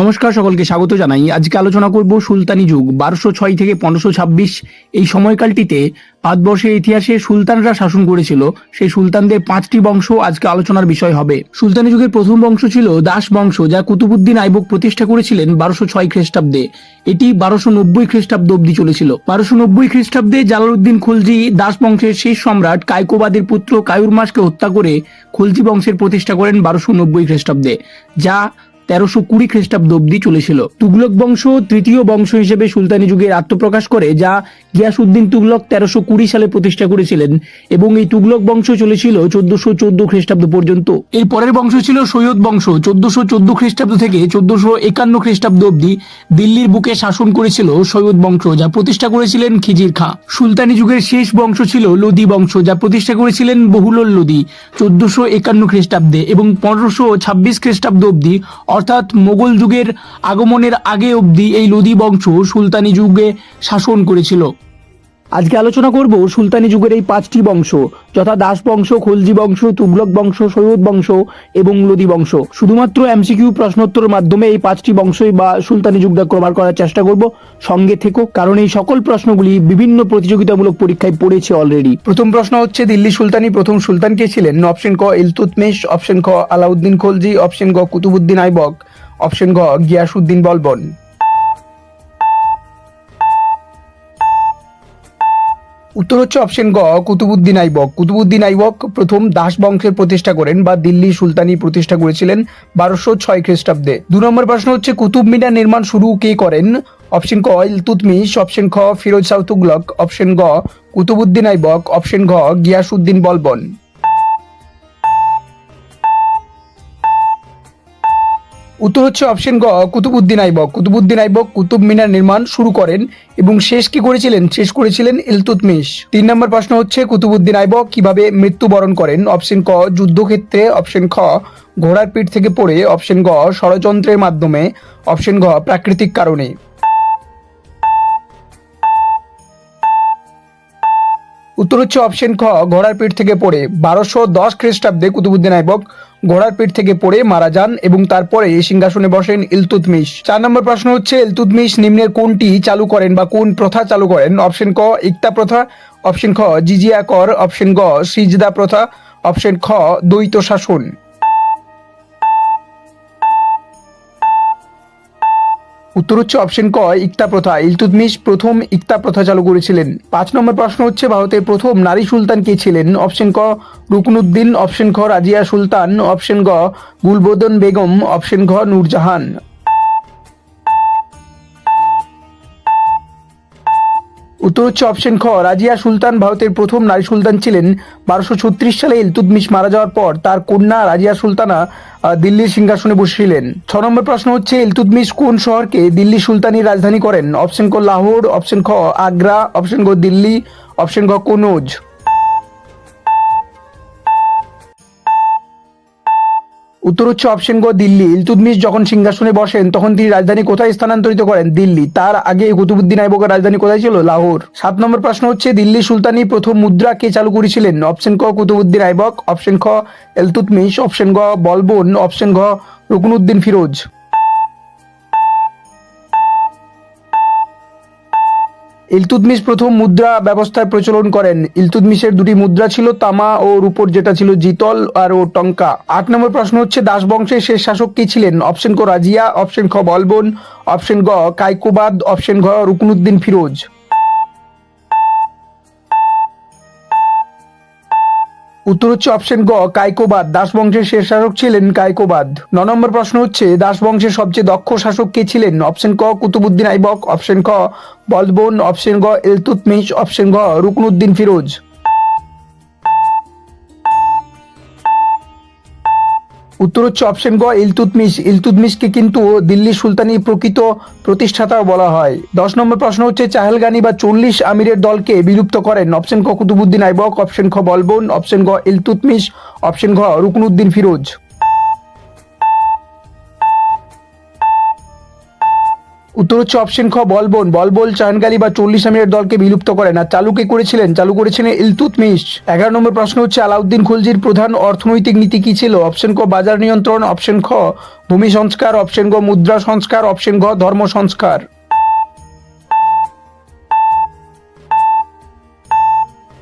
নমস্কার, সকলকে স্বাগত জানাই। আজকে আলোচনা করব সুলতানি যুগ, বারোশো ছয় থেকে পনেরোশো ছাব্বিশ। এই সময়কালটিতে ভারতবর্ষের ইতিহাসে সুলতানরা শাসন করেছিল। সেই সুলতানদের পাঁচটি বংশ আজকে আলোচনার বিষয় হবে। সুলতানি যুগের প্রথম বংশ ছিল দাস বংশ, যা কুতুবুদ্দিন আইবক প্রতিষ্ঠা করেছিলেন বারোশো ছয় খ্রিস্টাব্দে। এটি বারোশো নব্বই খ্রিস্টাব্দ অব্দি চলেছিল। বারোশো নব্বই খ্রিস্টাব্দে জালালউদ্দিন খুলজি দাস বংশের শেষ সম্রাট কায়কোবাদের পুত্র কায়ুরমাসকে হত্যা করে খুলজি বংশের প্রতিষ্ঠা করেন বারোশো নব্বই খ্রিস্টাব্দে, যা তেরোশো কুড়ি খ্রিস্টাব্দ অব্দি চলেছিল। তুগলক বংশ তৃতীয় বংশ হিসেবে সুলতানি যুগের আত্মপ্রকাশ করে, যা গিয়াসউদ্দিন তুগলক তেরোশো কুড়ি সালে প্রতিষ্ঠা করেছিলেন এবং এই তুগলক বংশ চলেছিল চোদ্দশো চোদ্দ খ্রিস্টাব্দ পর্যন্ত। এর পরের বংশ ছিল সৈয়দ বংশ। চোদ্দশো চোদ্দ খ্রিস্টাব্দ থেকে চোদ্দশো একান্ন খ্রিস্টাব্দ অব্দি দিল্লির বুকে শাসন করেছিল সৈয়দ বংশ, যা প্রতিষ্ঠা করেছিলেন খিজির খাঁ। সুলতানি যুগের শেষ বংশ ছিল লোদি বংশ, যা প্রতিষ্ঠা করেছিলেন বহুলল লোদি চোদ্দশো একান্ন খ্রিস্টাব্দে এবং পনেরোশো ছাব্বিশ খ্রিস্টাব্দ অব্দি অর্থাৎ মোগল যুগের আগমনের আগে অবধি এই লোদি বংশ সুলতানি যুগে শাসন করেছিল। আজকে আলোচনা করব সুলতানি যুগের এই পাঁচটি বংশ, যথা দাস বংশ, খলজি বংশ তুগলক বংশ, সৈয়দ বংশ এবং লোদি বংশ। শুধুমাত্র এমসিকিউ প্রশ্নোত্তরের মাধ্যমে এই পাঁচটি বংশই বা সুলতানি যুগটা কভার করার চেষ্টা করব। সঙ্গে থেকো, কারণ এই সকল প্রশ্নগুলি বিভিন্ন প্রতিযোগিতামূলক পরীক্ষায় পড়েছে অলরেডি প্রথম প্রশ্ন হচ্ছে, দিল্লি সুলতানি প্রথম সুলতান কে ছিলেন? অপশন ক ইলতুতমিশ অপশন খ আলাউদ্দিন খলজি অপশন গ কুতুবুদ্দিন আইবক অপশন গ গিয়াসুদ্দিন বলবন। উত্তর হচ্ছে অপশন গ, কুতুবুদ্দিন আইবক। কুতুবুদ্দিন আইবক প্রথম দাস বংশের প্রতিষ্ঠা করেন বা দিল্লি সুলতানি প্রতিষ্ঠা করেছিলেন বারোশো ছয় খ্রিস্টাব্দে। দু নম্বর প্রশ্ন হচ্ছে, কুতুব মিনার নির্মাণ শুরু কে করেন? অপশন ক, ইলতুতমিশ অপশন খ, ফিরোজ শাহ তুগলক অপশন গ, কুতুবুদ্দিন আইবক অপশন ঘ গিয়াসুদ্দিন বলবন। উত্তর হচ্ছে অপশন গ কুতুবুদ্দিন আইবক। কুতুবুদ্দিন আইবক কুতুব মিনার নির্মাণ শুরু করেন এবং শেষ কি করেছিলেন? শেষ করেছিলেন ইলতুতমিশ তিন নম্বর প্রশ্ন হচ্ছে কুতুবুদ্দিন আইবক কীভাবে মৃত্যুবরণ করেন? অপশন ক, যুদ্ধক্ষেত্রে। অপশন খ, ঘোড়ার পিঠ থেকে পড়ে। অপশন গ, ষড়যন্ত্রের মাধ্যমে। অপশন ঘ প্রাকৃতিক কারণে। উত্তর হচ্ছে অপশন খ, ঘোড়ার পিঠ থেকে পড়ে। বারোশো দশ খ্রিস্টাব্দে কুতুবুদ্দিন আইবক ঘোড়ার পিঠ থেকে পড়ে মারা যান এবং তারপরে সিংহাসনে বসেন ইলতুতমিশ। চার নম্বর প্রশ্ন হচ্ছে, ইলতুতমিশ নিম্নের কোনটি চালু করেন বা কোন প্রথা চালু করেন? অপশন ক, ইকতা প্রথা। অপশন খ, জিজিয়া কর। অপশন গ, সিজদা প্রথা। অপশন খ, দ্বৈত শাসন। উত্তর হচ্ছে অপশন ক, ইকতা প্রথা। ইলতুতমিশ প্রথম ইকতা প্রথা চালু করেছিলেন। পাঁচ নম্বর প্রশ্ন হচ্ছে, ভারতের প্রথম নারী সুলতান কে ছিলেন? অপশন ক, রুকনুদ্দিন, অপশন খ, রাজিয়া সুলতান, অপশন গ, গুলবোদন বেগম, অপশন ঘ, নূরজাহান। উত্তর হচ্ছে অপশন খ, রাজিয়া সুলতান ভারতের প্রথম নারী সুলতান ছিলেন। বারোশো ছত্রিশ সালে ইলতুতমিশ মারা যাওয়ার পর তার কন্যা রাজিয়া সুলতানা দিল্লির সিংহাসনে বসেছিলেন। ছ নম্বর প্রশ্ন হচ্ছে ইলতুদমিস কোন শহরকে দিল্লি সুলতানির রাজধানী করেন? অপশন ক, লাহোর, অপশন খ, আগ্রা, অপশন গ, দিল্লি, অপশন খ কনোজ। উত্তর হচ্ছে অপশন গ দিল্লি। ইলতুতমিশ যখন সিংহাসনে বসেন, তখন তিনি রাজধানী কোথায় স্থানান্তরিত করেন? দিল্লি। তার আগে কুতুবুদ্দিন আইবকের রাজধানী কোথায় ছিল? লাহোর। সাত নম্বর প্রশ্ন হচ্ছে দিল্লি সুলতানি প্রথম মুদ্রা কে চালু করেছিলেন? অপশন ক কুতুবুদ্দিন আইবক অপশন খ ইলতুতমিশ অপশন গ বলবন অপশন ঘ রুকনুদ্দিন ফিরোজ। ইলতুতমিশ প্রথম মুদ্রা ব্যবস্থার প্রচলন করেন। ইলতুতমিশের দুটি মুদ্রা ছিল তামা ও রূপর, যেটা ছিল জিতল আর ও টঙ্কা। আট নম্বর প্রশ্ন হচ্ছে দাস বংশের শেষ শাসক কে ছিলেন? অপশন ক রাজিয়া, অপশন খ বলবন, অপশন গ কাইকুবাদ অপশন ঘ রুকনুদ্দিন ফিরোজ। উত্তর হচ্ছে অপশন গ কায়কোবাদ দাসবংশের শেষ শাসক ছিলেন কায়কোবাদ ন নম্বর প্রশ্ন হচ্ছে, দাসবংশের সবচেয়ে দক্ষ শাসক কে ছিলেন? অপশন ক, কুতুবুদ্দিন আইবক অপশন খ, বলবন অপশন গ এলতুতমিশ অপশন ঘ রুকনুদ্দিন ফিরোজ। উত্তর হচ্ছে অপশন গ ইলতুতমিশ। ইলতুতমিশকে কিন্তু দিল্লি সুলতানি প্রকৃত প্রতিষ্ঠাতাও বলা হয়। দশ নম্বর প্রশ্ন হচ্ছে, চাহেলগানি বা চল্লিশ আমিরের দলকে বিলুপ্ত করেন? অপশন ক, কুতুবুদ্দিন আইবক, অপশন খ, বলবন, অপশন গ, ইলতুতমিশ, অপশন ঘ, রুকনুদ্দিন ফিরোজ। উত্তর হচ্ছে অপশন খ, বলবন। বলবল চায়নকালী বা চল্লিশ আমিরের দলকে বিলুপ্ত করেন। আর চালুকে করেছিলেন, চালু করেছিলেন ইলতুতমিশ এগারো নম্বর প্রশ্ন হচ্ছে, আলাউদ্দিন খুলজির প্রধান অর্থনৈতিক নীতি কি ছিল? অপশন ক, বাজার নিয়ন্ত্রণ অপশন খ, ভূমি সংস্কার অপশন গ, মুদ্রা সংস্কার অপশন ঘ ধর্ম সংস্কার।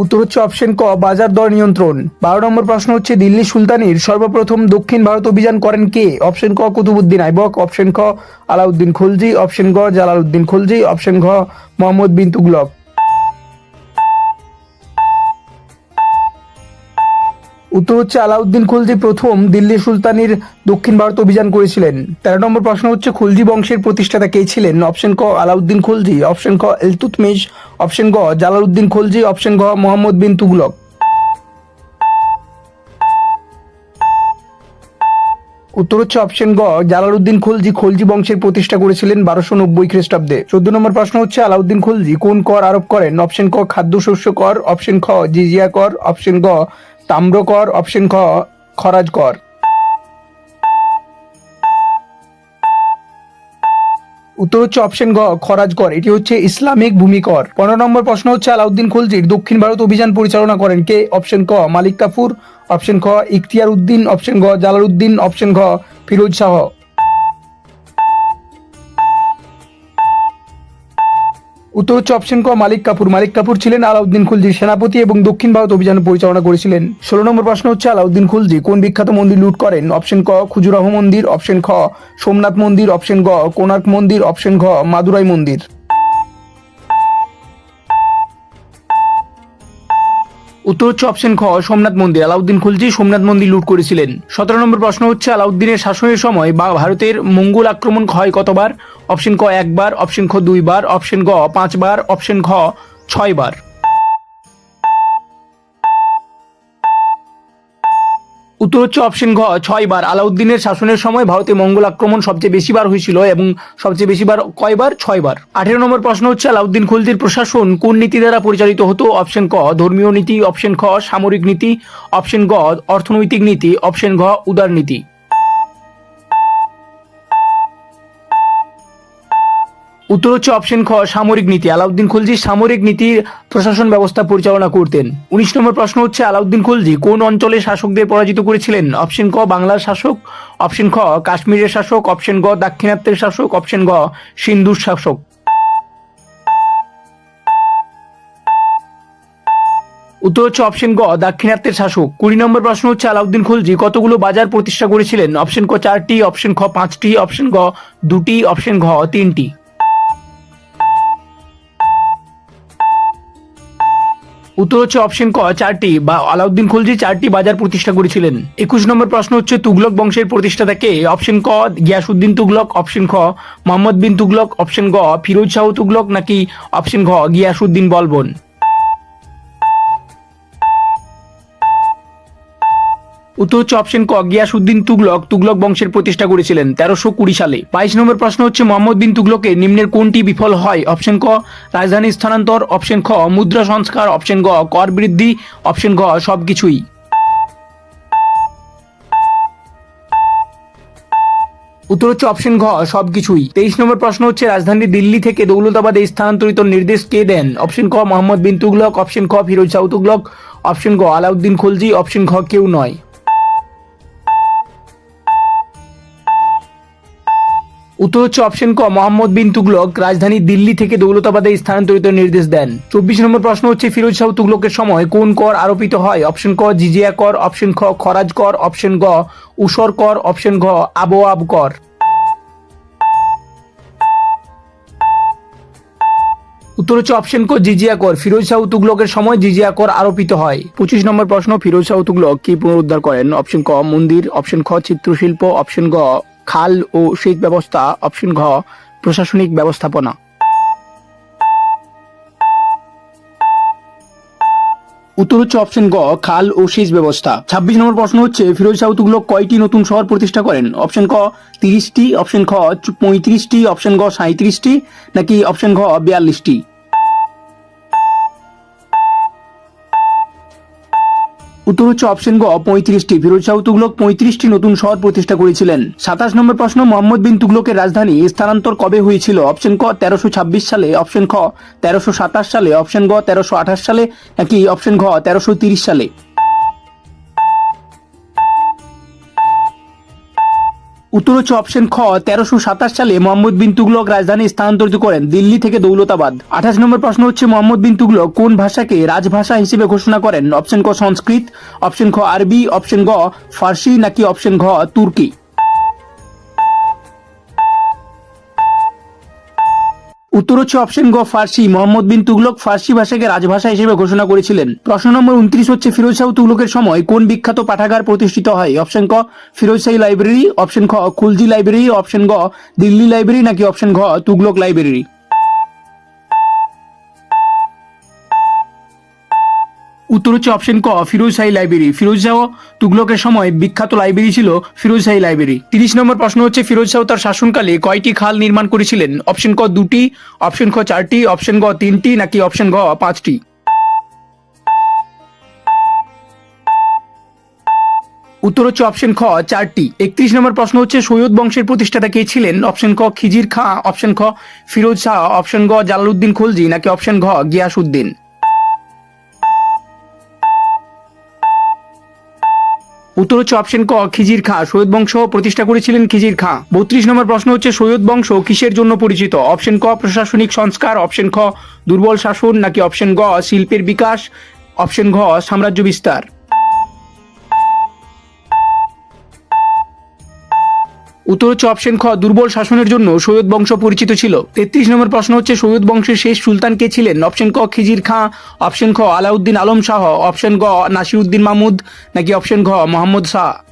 উত্তর হচ্ছে অপশন ক, বাজার দর নিয়ন্ত্রণ। বারো নম্বর প্রশ্ন হচ্ছে, দিল্লি সুলতানির সর্বপ্রথম দক্ষিণ ভারত অভিযান করেন কে? অপশন ক, কুতুবুদ্দিন আইবক অপশন খ আলাউদ্দিন খুলজি অপশন গ জালালউদ্দিন খুলজি অপশন ঘ মোহাম্মদ বিন তুগলক। উত্তর হচ্ছে আলাউদ্দিন খুলজি প্রথম দিল্লি সুলতানির দক্ষিণ ভারত অভিযান করেছিলেন। তেরো নম্বর প্রশ্ন হচ্ছে, খুলজি বংশের প্রতিষ্ঠাতা কে ছিলেন? অপশন ক, আলাউদ্দিন খুলজি। অপশন খ ইলতুতমিশ অপশন গ, জালালউদ্দিন খুলজি। অপশন ঘ, মোহাম্মদ বিন তুগলক। উত্তর হচ্ছে অপশন গ, জালালউদ্দিন খুলজি খলজি বংশের প্রতিষ্ঠা করেছিলেন বারোশো নব্বই খ্রিস্টাব্দে। চোদ্দ নম্বর প্রশ্ন হচ্ছে, আলাউদ্দিন খুলজি কোন কর আরোপ করেন? অপশন ক, খাদ্যশস্য কর। অপশন খ, জিজিয়া কর। অপশন গ তাম্র কর অপশন খ খরাজ কর উত্তর হচ্ছে অপশন গ খরাজ কর এটি হচ্ছে ইসলামিক ভূমিকর। পনেরো নম্বর প্রশ্ন হচ্ছে আলাউদ্দিন খুলজির দক্ষিণ ভারত অভিযান পরিচালনা করেন কে? অপশন ক, মালিক কাফুর। অপশন খ, ইখতিয়ার উদ্দিন। অপশন গ জালালউদ্দিন অপশন ঘ ফিরোজ শাহ। উত্তর হচ্ছে অপশন ক মালিক কাপুর। মালিক কাপুর ছিলেন আলাউদ্দিন খুলজির সেনাপতি এবং দক্ষিণ ভারত অভিযান পরিচালনা করেছিলেন। ষোলো নম্বর প্রশ্ন হচ্ছে, আলাউদ্দিন খুলজি কোন বিখ্যাত মন্দির লুট করেন? অপশন ক, খুজুরাহ মন্দির অপশন খ, সোমনাথ মন্দির অপশন গ, কোণার্ক মন্দির অপশন ঘ, মাদুরাই মন্দির। উত্তর হচ্ছে অপশন খ, সোমনাথ মন্দির। আলাউদ্দিন খুলজি সোমনাথ মন্দির লুট করেছিলেন। সতেরো নম্বর প্রশ্ন হচ্ছে, আলাউদ্দিনের শাসনের সময় বা ভারতের মঙ্গল আক্রমণ হয় কতবার? অপশন ক, একবার, অপশন খ, দুইবার, অপশন গ, পাঁচবার, অপশন খ, ছয়বার। উত্তর হচ্ছে অপশন ঘ, ছয়বার। আলাউদ্দিনের শাসনের সময় ভারতে মঙ্গল আক্রমণ সবচেয়ে বেশি বার হয়েছিল এবং সবচেয়ে বেশি বার কয়বার? ছয়বার। আঠেরো নম্বর প্রশ্ন হচ্ছে, আলাউদ্দিন খুলজির প্রশাসন কোন নীতি দ্বারা পরিচালিত হতো? অপশন ক, ধর্মীয় নীতি, অপশন খ, সামরিক নীতি, অপশন গ, অর্থনৈতিক নীতি, অপশন ঘ, উদার উত্তর হচ্ছে অপশন খ, সামরিক নীতি। আলাউদ্দিন খুলজি সামরিক নীতির প্রশাসন ব্যবস্থা পরিচালনা করতেন। উনিশ নম্বর প্রশ্ন হচ্ছে, আলাউদ্দিন খুলজি কোন অঞ্চলে শাসকদের পরাজিত করেছিলেন? অপশন ক, বাংলার শাসক অপশন খ, কাশ্মীরের শাসক অপশন গ, দাক্ষিণাত্যের শাসক অপশন গ, সিন্ধুর শাসক। উত্তর হচ্ছে অপশন গ, দাক্ষিণাত্যের শাসক। কুড়ি নম্বর প্রশ্ন হচ্ছে, আলাউদ্দিন খুলজি কতগুলো বাজার প্রতিষ্ঠা করেছিলেন? অপশন ক চারটি অপশন খ পাঁচটি অপশন গ দুটি অপশন ঘ তিনটি। উত্তর হচ্ছে অপশন ক, চারটি, বা আলাউদ্দিন খুলজি চারটি বাজার প্রতিষ্ঠা করেছিলেন। একুশ নম্বর প্রশ্ন হচ্ছে, তুগলক বংশের প্রতিষ্ঠাতা কে অপশন ক গিয়াসুদ্দিন তুগলক অপশন খ, মোহাম্মদ বিন তুগলক অপশন গ, ফিরোজ শাহ তুগলক, নাকি অপশন ঘ গিয়াসুদ্দিন বলবন? উত্তর হচ্ছে অপশন ক গিয়াসুদ্দিন তুগলক। তুগলক বংশের প্রতিষ্ঠা করেছিলেন, তেরোশো কুড়ি সালে। বাইশ নম্বর প্রশ্ন হচ্ছে মোহাম্মদ বিন তুগলকের নিম্নের কোনটি বিফল হয়? অপশন ক, রাজধানী স্থানান্তর অপশন খ, মুদ্রা সংস্কার অপশন গ, কর বৃদ্ধি অপশন ঘ সবকিছুই। উত্তর হচ্ছে অপশন ঘ, সবকিছুই। তেইশ নম্বর প্রশ্ন হচ্ছে রাজধানী দিল্লি থেকে দৌলতাবাদে স্থানান্তরিত নির্দেশ কে দেন? অপশন ক মোহাম্মদ বিন তুগলক অপশন খ ফিরোজ শাহ তুগলক অপশন গ আলাউদ্দিন খুলজি অপশন ঘ কেউ নয়। উত্তর হচ্ছে অপশন ক, মোহাম্মদ বিন তুগলক রাজধানী দিল্লি থেকে দৌলতাবাদে স্থানান্তরিত নির্দেশ দেন। চব্বিশ নম্বর প্রশ্ন হচ্ছে, ফিরোজ শাহ তুগলকের সময় কোন কর আরোপিত হয়? অপশন ক, জিজিয়া কর অপশন খ, খরাজ কর অপশন গ, উসর কর অপশন ঘ আবওয়াব কর। উত্তর হচ্ছে অপশন ক, জিজিয়া কর, ফিরোজ শাহ তুগলকের সময় জিজিয়া কর আরোপিত হয়। পঁচিশ নম্বর প্রশ্ন, ফিরোজ শাহ তুগলক কি পুনরুদ্ধার করেন? অপশন ক, মন্দির অপশন খ, চিত্রশিল্প অপশন গ খাল ও সেচ ব্যবস্থা, অপশন ঘ, প্রশাসনিক ব্যবস্থাপনা। উত্তর হচ্ছে অপশন গ, খাল ও সেচ ব্যবস্থা। ছাব্বিশ নম্বর প্রশ্ন হচ্ছে, ফিরোজ শাহ তুগলক কয়টি নতুন শহর প্রতিষ্ঠা করেন? অপশন ক, তিরিশটি, অপশন খ, পঁয়ত্রিশটি, অপশন গ সাঁত্রিশটি নাকি অপশন ঘ, বিয়াল্লিশটি? উত্তর হচ্ছে অপশন গ, পঁয়ত্রিশটি। ফিরোজ শাহ তুগলক পঁয়ত্রিশটি নতুন শহর প্রতিষ্ঠা করেছিলেন। সাতাশ নম্বর প্রশ্ন, মোহাম্মদ বিন তুগলকের রাজধানী স্থানান্তর কবে হয়েছিল? অপশন ক, তেরোশো ছাব্বিশ সালে অপশন খ, তেরোশো সাতাশ সালে অপশন গ, তেরোশো আঠাশ সালে, নাকি অপশন ঘ, তেরোশো তিরিশ সালে? উত্তর হচ্ছে অপশন খ, তেরোশো সাতাশ সালে মোহাম্মদ বিন তুগলক রাজধানী স্থানান্তরিত করেন দিল্লি থেকে দৌলতাবাদ। আঠাশ নম্বর প্রশ্ন হচ্ছে, মোহাম্মদ বিন তুগলক কোন ভাষাকে রাজভাষা হিসেবে ঘোষণা করেন? অপশন ক, সংস্কৃত, অপশন খ, আরবি, অপশন গ, ফার্সি নাকি অপশন ঘ, তুর্কি? উত্তর হচ্ছে অপশন গ ফার্সি। মোহাম্মদ বিন তুগলক ফার্সি ভাষাকে রাজভাষা হিসেবে ঘোষণা করেছিলেন। প্রশ্ন নম্বর উনত্রিশ হচ্ছে, ফিরোজ শাহ তুগলকের সময় কোন বিখ্যাত পাঠাগার প্রতিষ্ঠিত হয়? অপশন ক, ফিরোজ শাহী লাইব্রেরি অপশন খ, খুলজি লাইব্রেরি অপশন গ, দিল্লি লাইব্রেরি নাকি অপশন ঘ তুগলক লাইব্রেরি উত্তর হচ্ছে অপশন ক, ফিরোজ শাহী লাইব্রেরি ফিরোজ শাহ তুগলকের সময় বিখ্যাত লাইব্রেরি ছিল ফিরোজ শাহী লাইব্রেরি তিরিশ নম্বর প্রশ্ন হচ্ছে, ফিরোজ শাহ তার শাসনকালে কয়টি খাল নির্মাণ করেছিলেন? অপশন ক দুটি অপশন খ চারটি অপশন গ তিনটি, নাকি অপশন ঘ পাঁচটি? উত্তর হচ্ছে অপশন খ চারটি। একত্রিশ নম্বর প্রশ্ন হচ্ছে, সৈয়দ বংশের প্রতিষ্ঠাতা কে ছিলেন? অপশন ক খিজির খাঁ অপশন খ ফিরোজ শাহ অপশন গ জালালউদ্দিন খলজি, নাকি অপশন ঘ গিয়াসউদ্দিন? উত্তর হচ্ছে অপশন ক, খিজির খা। সৈয়দ বংশ প্রতিষ্ঠা করেছিলেন খিজির খা। বত্রিশ নম্বর প্রশ্ন হচ্ছে, সৈয়দ বংশ কিসের জন্য পরিচিত? অপশন ক, প্রশাসনিক সংস্কার। অপশন খ, দুর্বল শাসন। নাকি অপশন গ, শিল্পের বিকাশ? অপশন ঘ, সাম্রাজ্য বিস্তার। উত্তর হচ্ছে অপশন খ, দুর্বল শাসনের জন্য সৈয়দ বংশ পরিচিত ছিল। তেত্রিশ নম্বর প্রশ্ন হচ্ছে, সৈয়দ বংশের শেষ সুলতান কে ছিলেন? অপশন ক, খিজির খাঁ, অপশন খ, আলাউদ্দিন আলম শাহ, অপশন গ নাসিউদ্দিন মাহমুদ, নাকি অপশন ঘ মোহাম্মদ শাহ?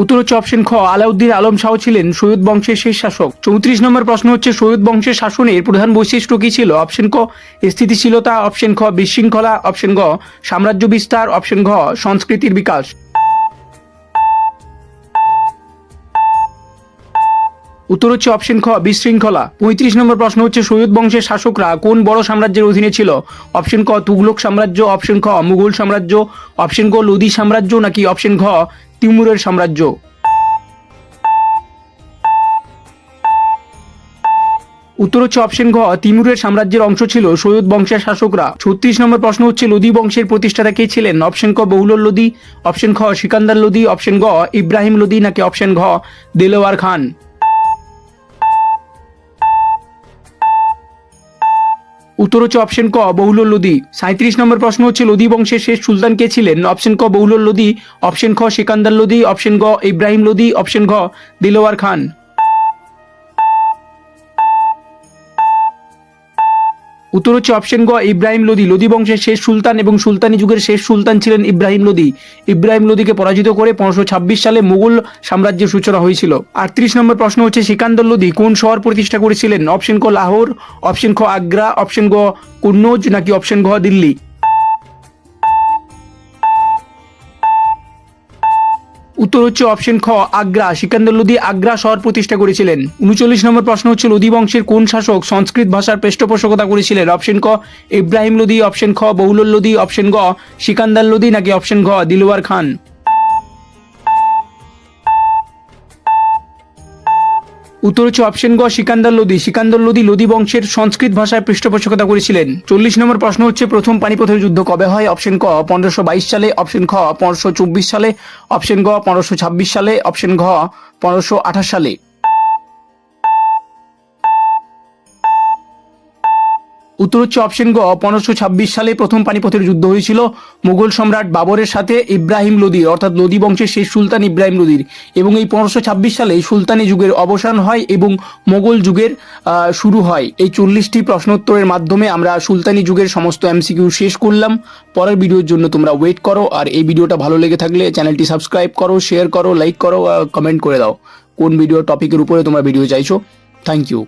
উত্তর হচ্ছে অপশন খ, আলাউদ্দিন আলম শাহ ছিলেন সৈয়দ বংশের শেষ শাসক। চৌত্রিশ নম্বর প্রশ্ন হচ্ছে, সৈয়দ বংশের শাসনের প্রধান বৈশিষ্ট্য কি ছিল? অপশন ক, স্থিতিশীলতা, অপশন খ, বিশৃঙ্খলা, অপশন গ, সাম্রাজ্য বিস্তার, অপশন ঘ, সংস্কৃতির বিকাশ। উত্তর হচ্ছে অপশন খ, বিশৃঙ্খলা। পঁয়ত্রিশ নম্বর প্রশ্ন হচ্ছে, সৈয়দ বংশের শাসকরা কোন বড় সাম্রাজ্যের অধীনে ছিল? অপশন ক তুগলক সাম্রাজ্য, অপশন খ, মুঘল সাম্রাজ্য, অপশন ক, লোদি সাম্রাজ্য, নাকি অপশন ঘ তিমুরের সাম্রাজ্য। উত্তর হচ্ছে অপশন ঘ, তিমুরের সাম্রাজ্যের অংশ ছিল সৈয়দ বংশের শাসকরা। ছত্রিশ নম্বর প্রশ্ন হচ্ছে, লোদি বংশের প্রতিষ্ঠাতা কে ছিলেন? অপশন ক বহুলর লোদি, অপশন খ, সিকান্দার লোদি, অপশন গ, ইব্রাহিম লোদি নাকি অপশন ঘ, দেলোয়ার খান? উত্তর হচ্ছে অপশন ক বহুল লোদি। সাঁত্রিশ নম্বর প্রশ্ন হচ্ছে, লোদি বংশের শেষ সুলতান কে ছিলেন? অপশন ক বহুল লোদি অপশন খ, সিকান্দার লোদি অপশন গ, ইব্রাহিম লোদি অপশন ঘ দিলোয়ার খান। উত্তর হচ্ছে অপশন গ ইব্রাহিম লোদি। লোদি বংশের শেষ সুলতান এবং সুলতানি যুগের শেষ সুলতান ছিলেন ইব্রাহিম লোদি। ইব্রাহিম লোদিকে পরাজিত করে পনেরোশো সালে মুঘল সাম্রাজ্যের সূচনা হয়েছিল। আটত্রিশ নম্বর প্রশ্ন হচ্ছে, সিকান্দর লোদি কোন শহর প্রতিষ্ঠা করেছিলেন? অপশন ক লাহোর অপশন খ আগ্রা অপশন গ কুন্নৌজ, নাকি অপশন ঘ দিল্লি? উত্তর হচ্ছে অপশন খ, আগ্রা। সিকান্দর লোদি আগ্রা শহর প্রতিষ্ঠা করেছিলেন। উনচল্লিশ নম্বর প্রশ্ন হচ্ছে লোদি বংশের কোন শাসক সংস্কৃত ভাষার পৃষ্ঠপোষকতা করেছিলেন? অপশন ক, ইব্রাহিম লোদি অপশন খ বহুল লোদি অপশন গ, সিকান্দার লোদি নাকি অপশন ঘ দিলওয়ার খান? উত্তর হচ্ছে অপশন গ সিকান্দার লোদি সিকান্দার লোদি লোদি বংশের সংস্কৃত ভাষায় পৃষ্ঠপোষকতা করেছিলেন। চল্লিশ নম্বর প্রশ্ন হচ্ছে, প্রথম পানিপথের যুদ্ধ কবে হয়? অপশন ক, পনেরোশো বাইশ সালে। অপশন খ, পনেরোশো চব্বিশ সালে। অপশন গ, পনেরোশো ছাব্বিশ সালে। অপশন ঘ, পনেরোশো আঠাশ সালে। উত্তর হচ্ছে অপশন গ পনেরোশো ছাব্বিশ সালে প্রথম পানিপথের যুদ্ধ হয়েছিল। মুঘল সম্রাট বাবরের সাথে ইব্রাহিম লোদি অর্থাৎ লোদি বংশের শেষ সুলতান ইব্রাহিম লোদির। এবং এই পনেরোশো ছাব্বিশ সালে সুলতানি যুগের অবসান হয় এবং মোগল যুগের শুরু হয়। এই চল্লিশটি প্রশ্নোত্তরের মাধ্যমে আমরা সুলতানি যুগের সমস্ত এমসিকিউ শেষ করলাম। পরের ভিডিওর জন্য তোমরা ওয়েট করো, আর এই ভিডিওটা ভালো লেগে থাকলে চ্যানেলটি সাবস্ক্রাইব করো, শেয়ার করো, লাইক করো কমেন্ট করে দাও। কোন ভিডিও টপিকের উপরে তোমরা ভিডিও চাইছো? Thank you.